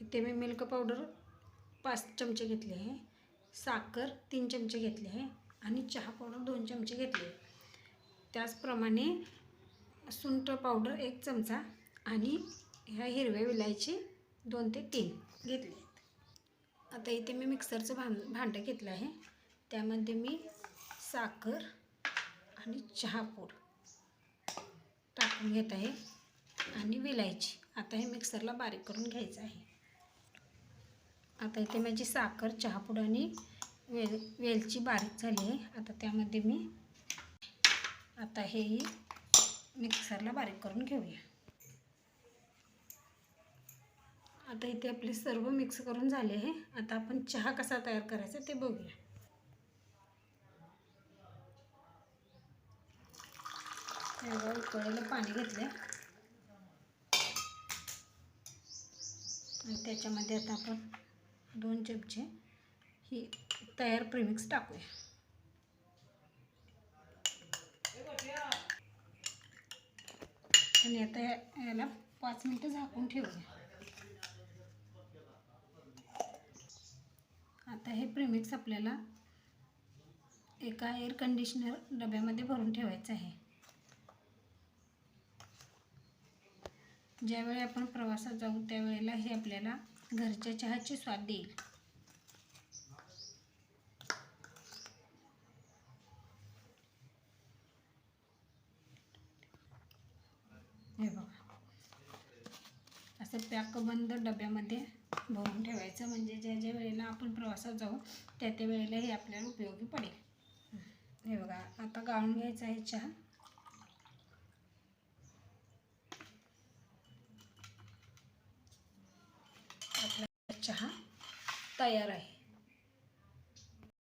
इथे मी milk powder पाच चमचे घेतले आहे. साखर तीन चमचे घेतले आहे. आणि चहा पावडर दोन चमचे घेतले त्याचप्रमाणे सुंठ पावडर एक चमचा आणि ह्या हिरव्या विलायची दोन ते तीन घेतले आहेत. आता इथे मी मिक्सरचं भां भांडं घेतलं आहे. त्यामध्ये मी साखर आणि चहापूड टाकून घेत आहे. आणि विलायची. आता हे मिक्सरला बारीक करून घ्यायचं आहे. आता इथे माझी साखर चहापूड आणि वेल वेलची बारीक झाली आहे. आता त्यामध्ये मी आता हेही मिक्सरला बारीक करून घेऊया. आता इथे आपले सर्व मिक्स करून झाले आहे. आता आपण चहा कसा तयार करायचा ते बघूया. एवढं पाणी घेतलं आणि त्याच्यामध्ये आता आपण दोन चमचे ही तयार प्रिमिक्स टाकूया. आणि आता याला पाच मिनटं झाकून ठेवूया. आता हे प्रिमिक्स आपल्याला एका एअर कंडिशनर डब्यामध्ये भरून ठेवायचं आहे. ज्यावेळी आपण प्रवासात जाऊ त्यावेळेला हे आपल्याला घरच्या चहाची स्वाद देईल हे बघा. असं पॅक बंद डब्यामध्ये भरून ठेवायचं. म्हणजे ज्या ज्या वेळेला आपण प्रवासात जाऊ त्या त्या वेळेला हे आपल्याला उपयोगी पडेल. हे बघा आता गाळून घ्यायचा आहे चहा आपला चहा तयार आहे.